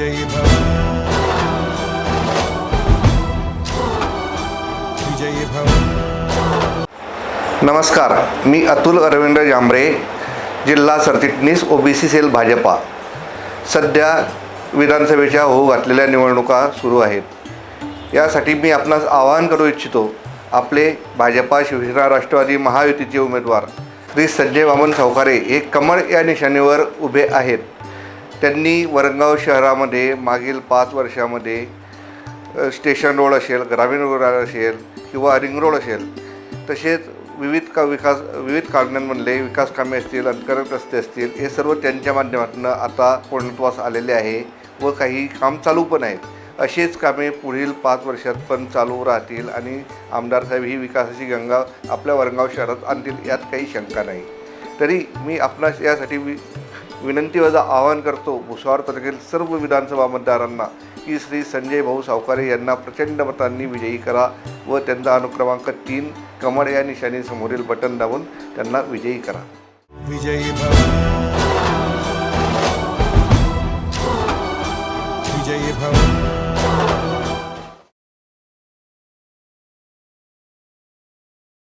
विजयी भव विजयी भव नमस्कार मी अतुल अरविंद जांभरे जिल्हा सरचिटणीस ओबीसी सेल भाजपा. सध्या विधानसभेच्या होऊ घातलेल्या निवडणुका सुरू आहेत. यासाठी मी आपणास आवाहन करू इच्छितो आपले भाजपा शिवसेना राष्ट्रवादी महायुतीचे उमेदवार श्री संजय वामन सावकारे हे कमळ या निशाणीवर उभे आहेत. त्यांनी वरंगाव शहरामध्ये मागील पाच वर्षामध्ये स्टेशन रोड असेल ग्रामीण रोड असेल किंवा रिंग रोड असेल तसेच विविध का विकास विविध कारणांमधले विकास कामे असतील अंतर्गत रस्ते असतील हे सर्व त्यांच्या माध्यमातून आता पूर्णत्वास आलेले आहे व काही काम चालू पण आहेत. अशीच कामे पुढील पाच वर्षात पण चालू राहतील आणि आमदार साहेब ही विकासाची गंगा आपल्या वरंगाव शहरात आणतील यात काही शंका नाही. तरी मी आपणास यासाठी विनंती वजा आवाहन करतो भुसावळ तालुक्यातील सर्व विधानसभा मतदारांना की श्री संजय भाऊ सावकारे यांना प्रचंड मतांनी विजयी करा व त्यांचा अनुक्रमांक तीन कमळ या निशाणी समोरील बटन दाबून त्यांना विजयी करा. विजयी भव. विजयी भव.